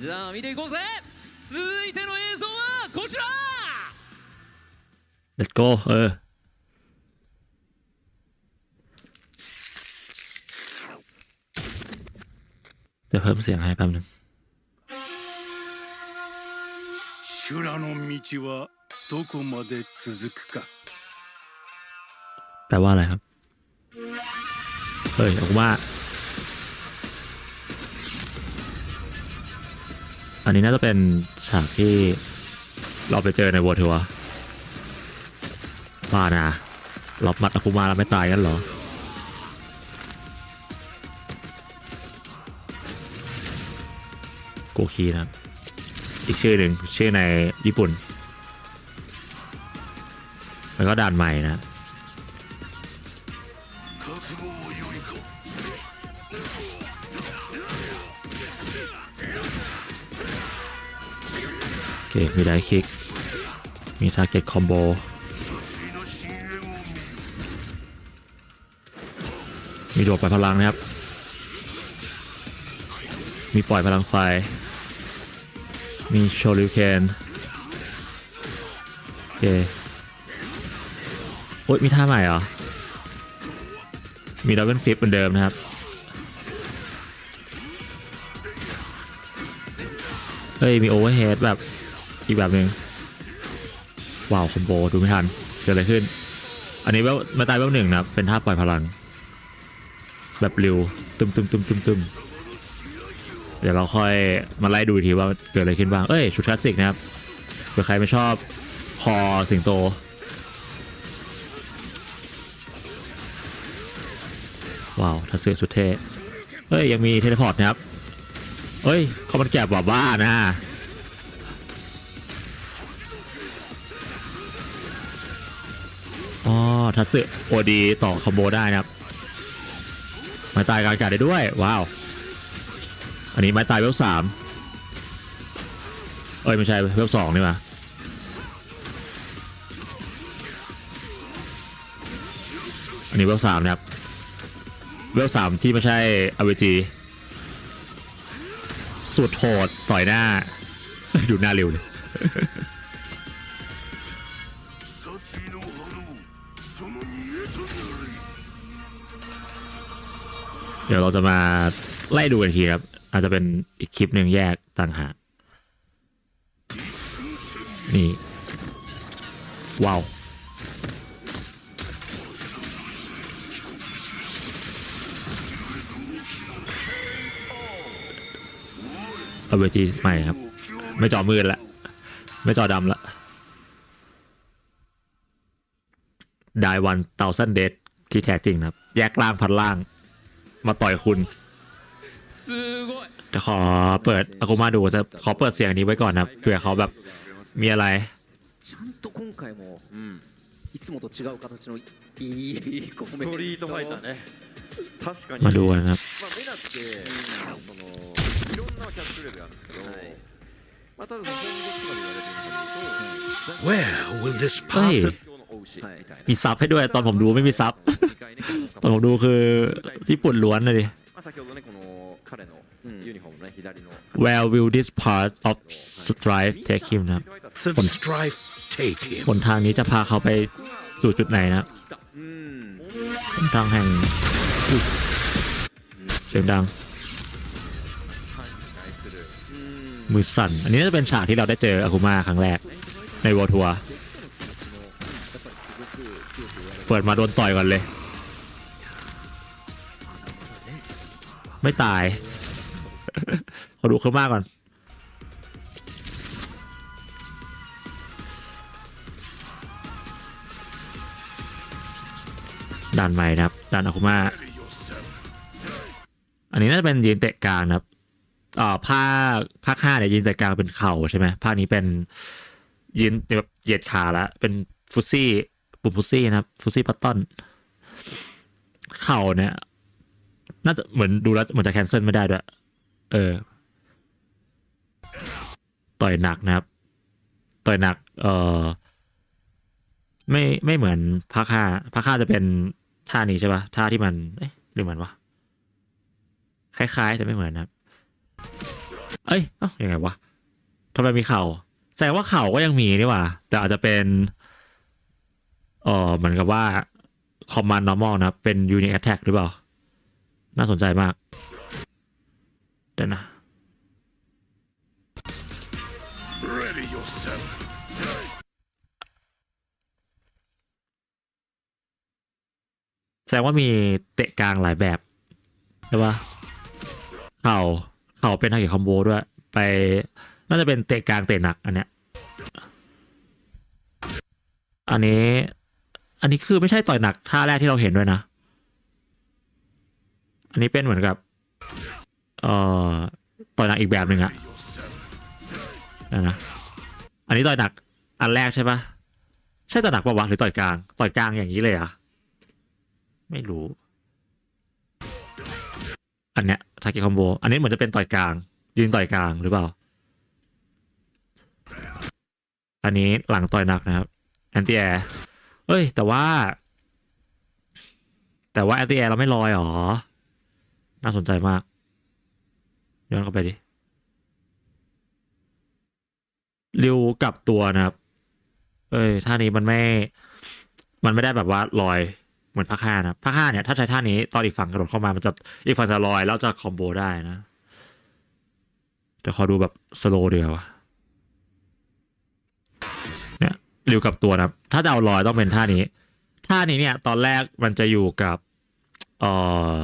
じゃあ見ていこうぜ続いての映像はこちら let's go เออ เดี๋ยวเพิ่มเสียงให้แป๊บนึง 修羅の道はどこまで続くか แปลว่าอะไรครับ เฮ้ยออกมา อันนี้น่าจะเป็นฉากที่เราไปเจอในวัวทัวร์ว่านะล็อบมัดอาคุมาแล้วไม่ตายกันเหรอ โกคีนะ อีกชื่อหนึ่งชื่อในญี่ปุ่น แล้วก็ด่านใหม่นะ มีไดคิก มีทาร์เก็ตคอมโบมีโดดปล่อยพลังนะครับ มีปล่อยพลังไฟ มีโชลิวเคนโอเคโอ๊ยมีท่าใหม่เหรอ มีดับเบิลฟิปเหมือนเดิมนะครับ เฮ้ย มีโอเวอร์เฮดแบบ อีกแบบหนึ่งว้าวคอมโบดูไม่ทันเกิดอะไรขึ้น อันนี้เวลมาตายเวลหนึ่งนะเป็นท่าปล่อยพลัง แบบเร็วตึมตึมตึมตึมตึมเดี๋ยวเราค่อยมาไล่ดูอีกทีว่าเกิดอะไรขึ้นบ้าง เอ้ยชุดคลาสสิกนะครับเผื่อใครไม่ชอบคอสิงโตว้าวทัศเสือสุดเท่เอ้ย ยังมีเทเลพอร์ตนะครับเอ้ย เขามันแก็บว่าบ้านะ ทัศโอดีต่อคอมโบได้นะครับม้ตายกลางอากาศได้ด้วย ว้าว อันนี้ไม้ตายเวลสามเอ้ย ไม่ใช่เวลสองนี่มาอันนี้เวลสามนะครับ เวลสามที่ไม่ใช่อเวจีสุดโหดต่อยหน้า ดูหน้าเร็วเลย เดี๋ยวเราจะมาไล่ดูกันทีครับ อาจจะเป็นอีกคลิปหนึ่งแยกต่างหากนี่ ว้าวเอาเวทีใหม่ครับ ไม่จอมืดละ ไม่จอดำละได้วันเตาสั้นเดทที่แท้จริงครับ แยกล่างพันล่าง มาต่อยคุณจะขอเปิดอากุมาดูจะขอเปิดเสียงนี้ไว้ก่อนนะเผื่อเขาแบบมีอะไรมาดูนะครับเฮ้ยมีซับให้ด้วยตอนผมดูไม่มีซับ ตองดูคือญี่ปุ่นล้วนเลยดิลวิลทิสพอร์ตออฟสตรี strife มนะครับผล strife take ผลทางนี้จะพาเขาไปสู่จุดไหนนะผลทางแห่งเสียงดัง มือสั่น อันนี้จะเป็นฉากที่เราได้เจออากุมาครั้งแรกในวอลทัวร์ เปิดมาโดนต่อยก่อนเลย ไม่ตาย ขอดูเขามากก่อนด่านใหม่นะครับด่านอาคุมาอันนี้น่าจะเป็นยืนเตะกลางนะครับอ่าภาคภาคห้าเนี่ยยืนแต่กลางเป็นเข่าใช่ไหมภาคนี้เป็นยืนแบบเหยียดขาแล้วเป็นฟุตซี่ ปุ่มฟุซี่นะครับฟุซี่พัตตอนเข่าเนี่ยน่าจะเหมือนดูแล้วเหมือนจะแคนเซิลไม่ได้ด้วยเออ ต่อยหนักนะครับ ต่อยหนัก เออไม่ไม่เหมือนภาคห้าภาคห้าจะเป็นท่านี้ใช่ปะท่าที่มัน เอ๊ะหรือเหมือนวะคล้ายๆ แต่ไม่เหมือนนะครับ เอ้ยเอ้ายังไงวะทำไมมีเข่าแสดงว่าเข่าก็ยังมีนี่หว่า แต่อาจจะเป็น ออเหมือนกับว่า command normal นะเป็น unique attack หรือเปล่า น่าสนใจมาก เดี๋ยวนะ Ready yourself. แสดงว่ามีเตะกลางหลายแบบใช่ปะเข่าเข่าเป็นทาเกะคอมโบด้วย ไปน่าจะเป็นเตะกลางเตะหนักอันเนี้ยอันนี้ อันนี้คือไม่ใช่ต่อยหนักท่าแรกที่เราเห็นด้วยนะ อันนี้เป็นเหมือนกับเอ่อต่อยหนักอีกแบบหนึ่งอะนะนะ อันนี้ต่อยหนักอันแรกใช่ปะใช่ต่อยหนักปะวะหรือต่อยกลาง ต่อยกลางอย่างนี้เลยเหรอะไม่รู้ อันเนี้ยทากะคอมโบ อันนี้เหมือนจะเป็นต่อยกลาง ยืนต่อยกลางหรือเปล่า อันนี้หลังต่อยหนักนะครับแอนตี้แอร์ เอ้ย แต่ว่า แต่ว่าแอตีแอร์เราไม่ลอยหรอ น่าสนใจมาก ย้อนเข้าไปดิริวกลับตัวนะครับ เอ้ยท่านี้มันไม่ มันไม่ได้แบบว่าลอยเหมือนภาคห้านะภาคห้าเนี่ยถ้าใช้ท่านี้ตอนอีกฝั่งกระโดดเข้ามามันจะอีกฝั่งจะลอยแล้วจะคอมโบได้นะเดี๋ยวขอดูแบบสโลว์เดียวาเนี่ย ริวกับตัวนะครับ ถ้าจะเอาลอยต้องเป็นท่านี้ ท่านี้เนี่ย ตอนแรกมันจะอยู่กับเอ่อ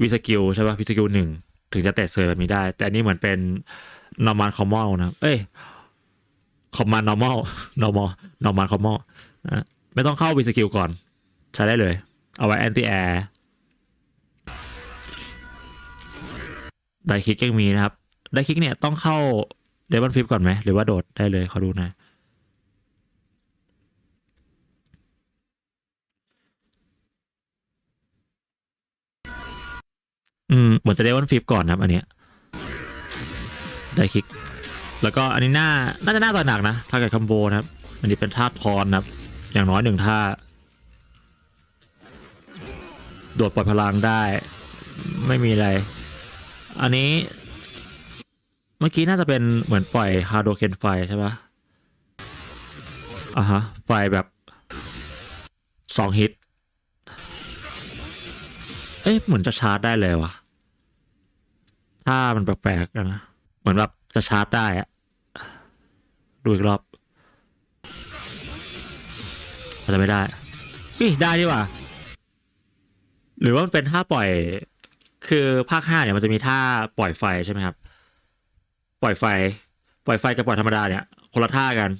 วิสกิลใช่ป่ะวิสกิลหนึ่งถึงจะเตะเซยแบบนี้ได้ แต่อันนี้เหมือนเป็น normal common นะครับเอ้ย command normal normal normal common นะไม่ต้องเข้าวิสกิลก่อน ใช้ได้เลย เอาไว้แอนตี้แอร์ได้คลิกยังมีนะครับ ได้คลิกเนี่ยต้องเข้าเดบันฟิปก่อนไหม หรือว่าโดดได้เลยขอดูน่อ อืมเหมือนจะเดบันฟิปก่อนครับอันเนี้ยได้คลิก แล้วก็อันนี้หน้าน่าจะหน้าต่อหนักนะท่ากับคัมโบนะครับ อันนี้เป็นท่าทอนนะครับ อย่างน้อยหนึ่งท่าโดดปล่อยพลังได้ ไม่มีอะไร อันนี้ เมื่อกี้น่าจะเป็นเหมือนปล่อยฮาร์โดเคนไฟใช่ปะอะฮะ ไฟแบบสองฮิต เอ๊ะเหมือนจะชาร์จได้เลยวะ ถ้ามันแปลกๆกันนะ เหมือนแบบจะชาร์จได้อะดูอีกรอบอาจจะไม่ได้นี่ได้ดีว่า หรือว่ามันเป็นท่าปล่อย คือภาคห้าเนี่ยมันจะมีท่าปล่อยไฟใช่ไหมครับ ปล่อยไฟ ปล่อยไฟกับปล่อยธรรมดาเนี่ย คนละท่ากัน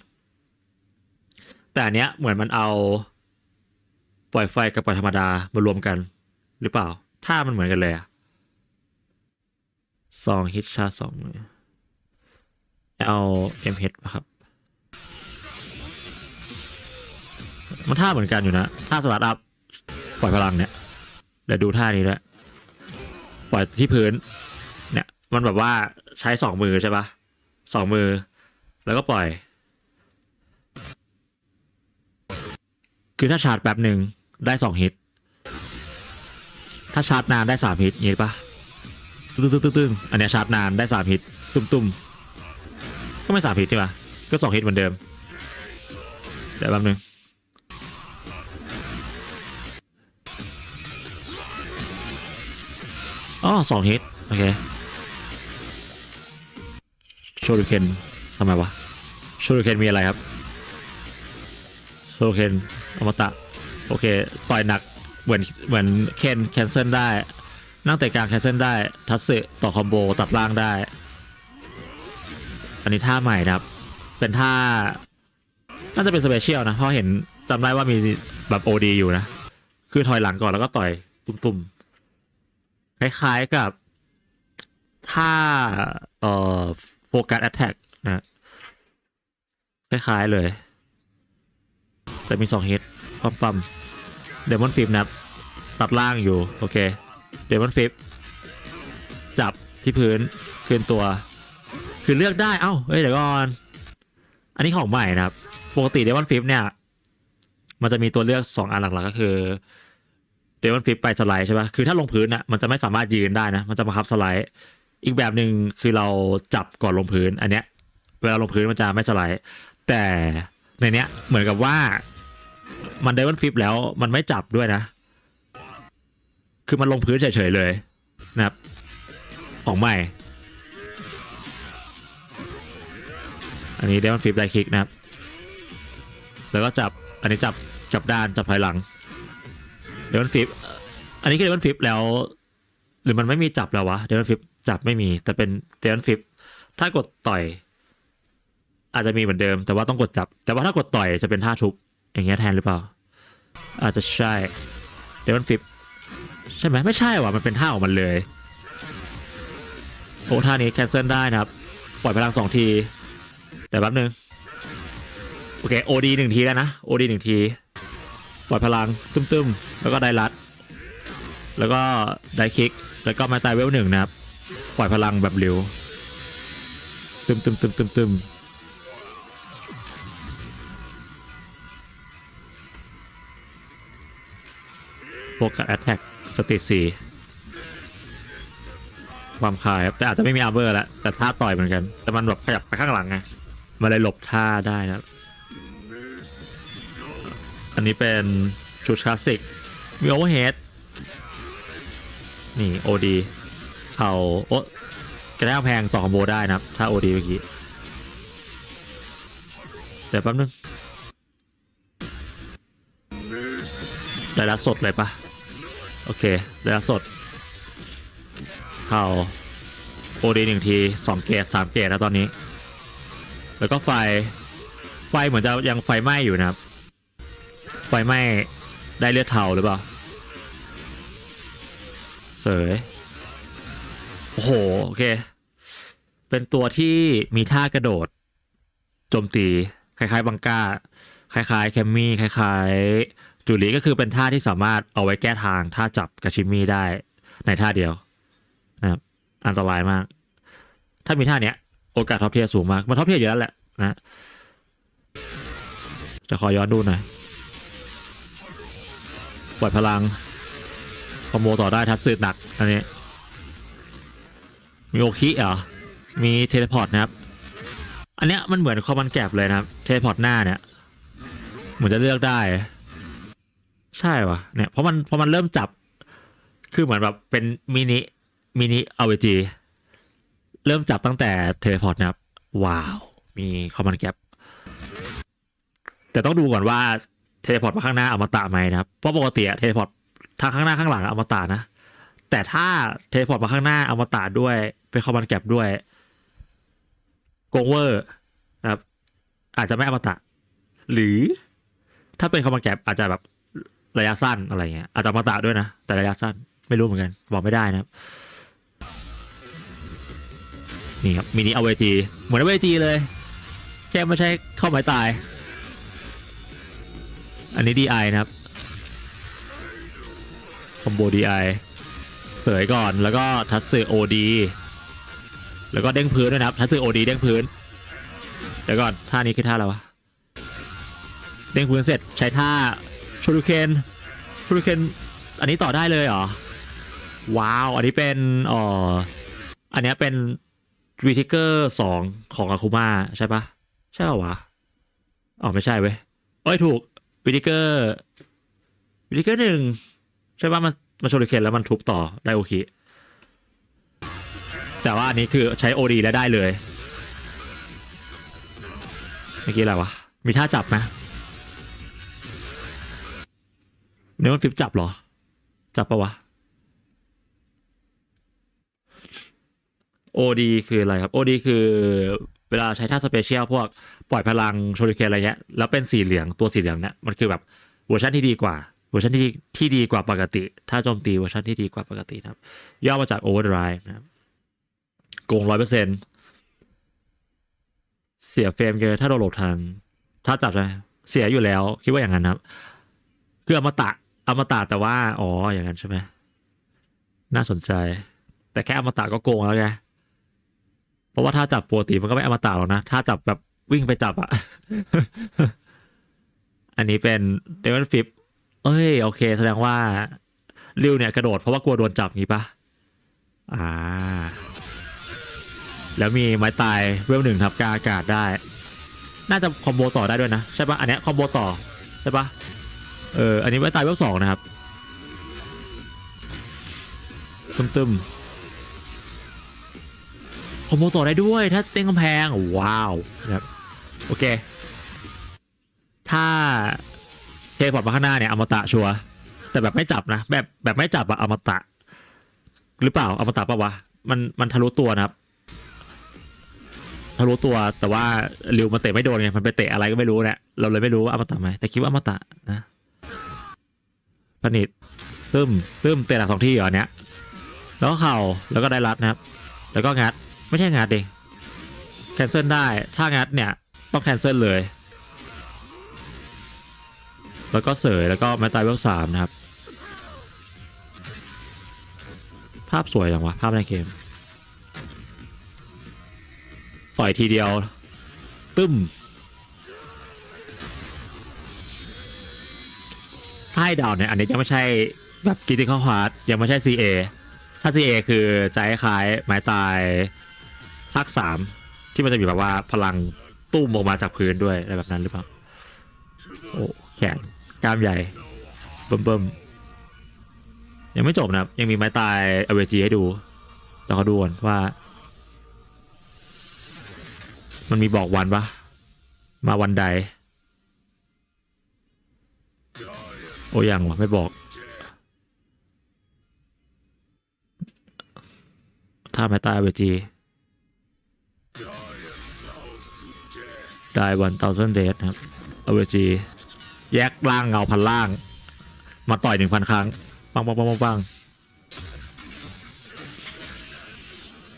แต่อันเนี้ยเหมือนมันเอา ปล่อยไฟกับปล่อยธรรมดามารวมกัน หรือเปล่า ท่ามันเหมือนกันเลยอะ สองฮิตชาสองเอาเอ็มเฮดครับ มันท่าเหมือนกันอยู่นะ ท่าสวัสดอัพ ปล่อยพลังเนี่ยเดี๋ยวดูท่านี้ด้วยปล่อยที่พื้น เนี่ย มันแบบว่าใช้สองมือใช่ปะสองมือ แล้วก็ปล่อย คือถ้าชาร์จแป๊บหนึ่งได้สองฮิต ถ้าชาร์จนานได้สามฮิตงี้ปะ ตึ้งตึ้งตึ้งตึ้งอันนี้ชาร์จนานได้สามฮิตตุ้มตุ้มก็ไม่สามฮิตใช่ปะก็สองฮิตเหมือนเดิมเดี๋ยวแป๊บหนึงอ๋อสองฮิตโอเคโชลูเคนทำไมวะโชลูเคนมีอะไรครับโชลูเคนอมตะโอเคต่อยหนักเหมือนเหมือนเคนแคนเซิลได้ นั่งเตะกลางแคนเซิลได้ ทัศสึต่อคอมโบตัดล่างได้ อันนี้ท่าใหม่นะครับ เป็นท่า น่าจะเป็นสเปเชียลนะ เพราะเห็นจำได้ว่ามีแบบโอดีอยู่นะ คือถอยหลังก่อนแล้วก็ต่อยตุ่มๆ คล้ายๆกับท่าเอ่อโฟกัสแอตแทกนะคล้ายๆเลย แต่มีสองเฮดปั๊มปั๊มเดมอนฟิปนะตัดล่างอยู่ โอเค เดมอนฟิปจับที่พื้นคืนตัว คือเลือกได้ เอ้าเฮ้ยเดี๋ยวก่อน อันนี้ของใหม่นะครับ ปกติเดมอนฟิปเนี่ย มันจะมีตัวเลือกสองอันหลักๆก็คือเดมอนฟิปไปสไลด์ใช่ปะคือถ้าลงพื้นอะมันจะไม่สามารถยืนได้นะ มันจะบังคับสไลด์ อีกแบบหนึ่งคือเราจับก่อนลงพื้น อันเนี้ย เวลาลงพื้นมันจะไม่สไลด์ แต่ในเนี้ยเหมือนกับว่า มันได้วันฟิปแล้วมันไม่จับด้วยนะ คือมันลงพื้นเฉยๆเลยนะครับ ของใหม่ อันนี้ได้วันฟิปไดคลิกนะครับ แล้วก็จับอันนี้จับจับด้านจับถอยหลังเดวันฟิปอันนี้คือเดวันฟิปแล้ว หรือมันไม่มีจับแล้ววะเดวันฟิปจับไม่มี แต่เป็นเดวันฟิปถ้ากดต่อย อาจจะมีเหมือนเดิม แต่ว่าต้องกดจับ แต่ว่าถ้ากดต่อยจะเป็นท่าทุบอย่างเงี้ยแทนหรือเปล่า อาจจะใช่เดวันฟิป ใช่ไหมไม่ใช่ว่ะมันเป็นท่าของมันเลยโอ้ท่านี้แคนเซิลได้นะครับ ปล่อยพลังสองทีเดี๋ยวแป๊บนึงโอเค OD หนึ่งทีแล้วนะ OD หนึ่งที ปล่อยพลังตึมๆ แล้วก็ได้รัด แล้วก็ได้คิก แล้วก็มาตายเวลหนึ่งนะครับ ปล่อยพลังแบบเร็วตึมตึมตึมตึมตึมโฟกัสแอตแทก สเติสี่ความคายครับแต่อาจจะไม่มีอาร์เบอร์แล้วแต่ท่าต่อยเหมือนกัน แต่มันแบบขยับไปข้างหลังไงมันเลยหลบท่าได้นะอันนี้เป็นชุดคลาสสิกมีโอเวอร์เฮดนี่โอดีเข่าโอ๊ะกระแทกแพงต่อคอมโบได้นะครับ ถ้าโอดีเมื่อกี้เดี๋ยวแป๊บนึงได้รับสดเลยปะ โอเคได้รับสดเข่าโอดีหนึ่งทีสองเกตสามเกตแล้วตอนนี้ แล้วก็ไฟ ไฟเหมือนจะยังไฟไหม้อยู่นะครับ ไฟไหม้ได้เลือดเทาหรือเปล่า เสย โอ้โห โอเค เป็นตัวที่มีท่ากระโดด โจมตี คล้ายๆ บังก้า คล้ายๆ แคมมี่ คล้ายๆ จูลีก็คือเป็นท่าที่สามารถเอาไว้แก้ทางท่าจับกาชิมี่ได้ในท่าเดียวนะครับอันตรายมาก ถ้ามีท่าเนี้ย โอกาสท็อปเทียสูงมากมันท็อปเทียอยู่แล้วแหละนะจะขอย้อนดูหน่อยปล่อยพลังคอมโบต่อได้ทัดสืดหนักอันนี้ มีโอคิเหรอ มีเทเลพอร์ตนะครับ อันเนี้ยมันเหมือนคอมันแกบเลยนะครับ เทเลพอร์ตหน้าเนี่ย เหมือนจะเลือกได้ ใช่วะเนี่ยเพราะมันเพราะมันเริ่มจับ คือเหมือนแบบเป็นมินิมินิเอาเวจีเริ่มจับตั้งแต่เทเลพอร์ตนะครับ ว้าว มีคอมมันแกบแต่ต้องดูก่อนว่าเทเลพอร์ตมาข้างหน้าอมตะไหมนะครับ เพราะปกติเทเลพอร์ตทางข้างหน้าข้างหลังอะอมตะนะ แต่ถ้าเทเลพอร์ตมาข้างหน้าอมตะด้วย เป็นคอมมันแก็บด้วยโกงเวอร์นะครับอาจจะไม่อมตะ หรือถ้าเป็นคอมมันแก็บอาจจะแบบ ระยะสั้นอะไรเงี้ยอาจจะอมตะด้วยนะ แต่ระยะสั้นไม่รู้เหมือนกัน บอกไม่ได้นะครับ นี่ครับมินิเอาเวจีเหมือนเอาเวจีเลย แค่ไม่ใช่เข้าหมายตาย อันนี้ DI นะครับคอมโบ DI เสยก่อนแล้วก็ทัตสึ OD แล้วก็เด้งพื้นด้วยนะครับทัตสึ OD เด้งพื้นเดี๋ยวก่อนท่านี้คือท่าอะไรวะเด้งพื้นเสร็จใช้ท่า ชูริเคนชูริเคนอันนี้ต่อได้เลยเหรอ ว้าว อันนี้เป็นอ่ออันนี้เป็นวีทิเกอร์สองของอาคุมาใช่ปะใช่ป่ะวะอ๋อไม่ใช่เว้ยเอ้ยถูกวิดิเกอร์วิดิเกอร์หนึ่งใช่ว่ามันมันโชลิเคนแล้วมันทุบต่อได้โอเคแต่ว่าอันนี้คือใช้ OD แล้วได้เลย เมื่อกี้อะไรวะ มีท่าจับไหม เนี่ยมันฟิปจับเหรอ จับปะวะ OD คืออะไรครับ OD คือเวลาใช้ท่าสเปเชียลพวกปล่อยพลังโชริเคนอะไรเงี้ยแล้วเป็นสีเหลืองตัวสีเหลืองเนี่ยมันคือแบบเวอร์ชันที่ดีกว่าเวอร์ชันที่ที่ดีกว่าปกติ ถ้าโจมตีเวอร์ชันที่ดีกว่าปกตินะครับ ย่อมาจาก Overdrive นะครับโกงร้อยเปอร์เซ็นเสียเฟรมเยอะถ้าโดนหลบทันถ้าจับใช่เสียอยู่แล้ว คิดว่าอย่างนั้นครับคืออมตะ อมตะแต่ว่า อ๋อ อย่างนั้นใช่ไหมน่าสนใจ แต่แค่อมตะก็โกงแล้วไงเพราะว่าถ้าจับปกติมันก็ไม่อมตะหรอกนะ ถ้าจับแบบวิ่งไปจับอะอันนี้เป็นเดวินฟิปเอ้ย โอเค แสดงว่าริวเนี่ยกระโดดเพราะว่ากลัวโดนจับงี้ปะอ่า แล้วมีไม้ตายเวลหนึ่งทับกาอากาศได้ น่าจะคอมโบต่อได้ด้วยนะ ใช่ปะอันเนี้ยคอมโบต่อ ใช่ปะ เออ อันนี้ไม้ตายเวลสองนะครับตึมตึมคอมโบต่อได้ด้วยถ้าเต้นกำแพง ว้าวนะครับโอเค ถ้าเทพอร์ตมาข้างหน้าเนี่ยอมตะชัวแต่แบบไม่จับนะ แบบแบบไม่จับอะอมตะ หรือเปล่าอมตะปะวะมันมันทะลุตัวนะครับทะลุตัวแต่ว่าริวมันเตะไม่โดนไงมันไปเตะอะไรก็ไม่รู้เนี่ยเราเลยไม่รู้ว่าอมตะไหมแต่คิดว่าอมตะนะ ปนิดตึ้มตึ้มเตะหลักสองที่เหรอเนี้ยแล้วเข่าแล้วก็ได้รัดนะครับ แล้วก็งัดไม่ใช่งัดดิแคนเซิลได้ถ้างัดเนี่ยต้องแคนเซิลเลย แล้วก็เสยแล้วก็แมตตายเวลสามนะครับ ภาพสวยจังวะภาพในเกมต่อยทีเดียว ตึ้ม ถ้าให้ดาวเนี่ย อันนี้ยังไม่ใช่แบบกิติคอลฮาร์ดยังไม่ใช่ CA ถ้า CA คือจะคล้ายๆไม้ตายภาคสามที่มันจะมีแบบว่าพลังตุ้มออกมาจากพื้นด้วยอะไรแบบนั้นหรือเปล่า โอ้แขนกล้ามใหญ่ เบิ่มๆ ยังไม่จบนะครับ ยังมีไม้ตายอเวจีให้ดูแต่เขาดูก่อนว่า มันมีบอกวันปะมาวันใด โอ้ยังวะไม่บอก ถ้าไม้ตายอเวจีได้วันเตาเซนเดนะครับอเวจีแยกล่างเงาพันล่าง มาต่อยหนึ่งพันครั้ง ปังปังปังปังปัง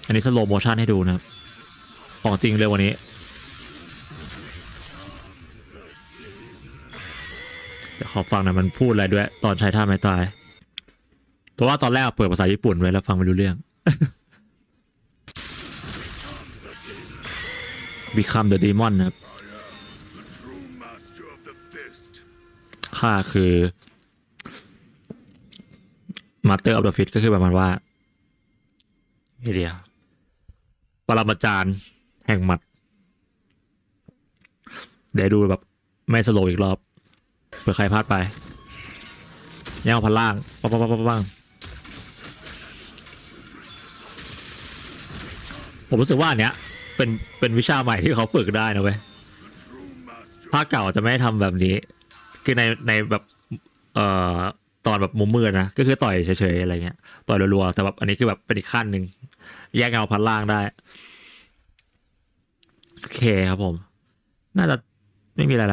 อันนี้สโลโมชั่นให้ดูนะครับของจริงเลยวันนี้ ขอฟังหน่อยมันพูดอะไรด้วย ตอนใช้ท่าไม้ตายเพราะว่าตอนแรกเปิดภาษาญี่ปุ่นไว้แล้วฟังไม่รู้เรื่อง Become the Demon นครับค่าคือ Master of the Fist ก็คือประมาณว่าไอเดียวปรมาจารย์แห่งหมัด เดี๋ยวดูแบบ ไม่สโลอีกรอบ เผื่อใครพลาดไปย่างเอาพันล่างปังปังปังปังปังผมรู้สึกว่าเนี้ยเป็นเป็นวิชาใหม่ที่เขาฝึกได้นะเว้ยภาคเก่าจะไม่ทำแบบนี้ คือในในแบบเอ่อตอนแบบมุมมืดนะก็คือต่อยเฉยๆอะไรเงี้ยต่อยรัวๆแต่แบบอันนี้คือแบบเป็นอีกขั้นหนึ่งแยกเงาพันล่างได้โอเคครับผม น่าจะไม่มีอะไร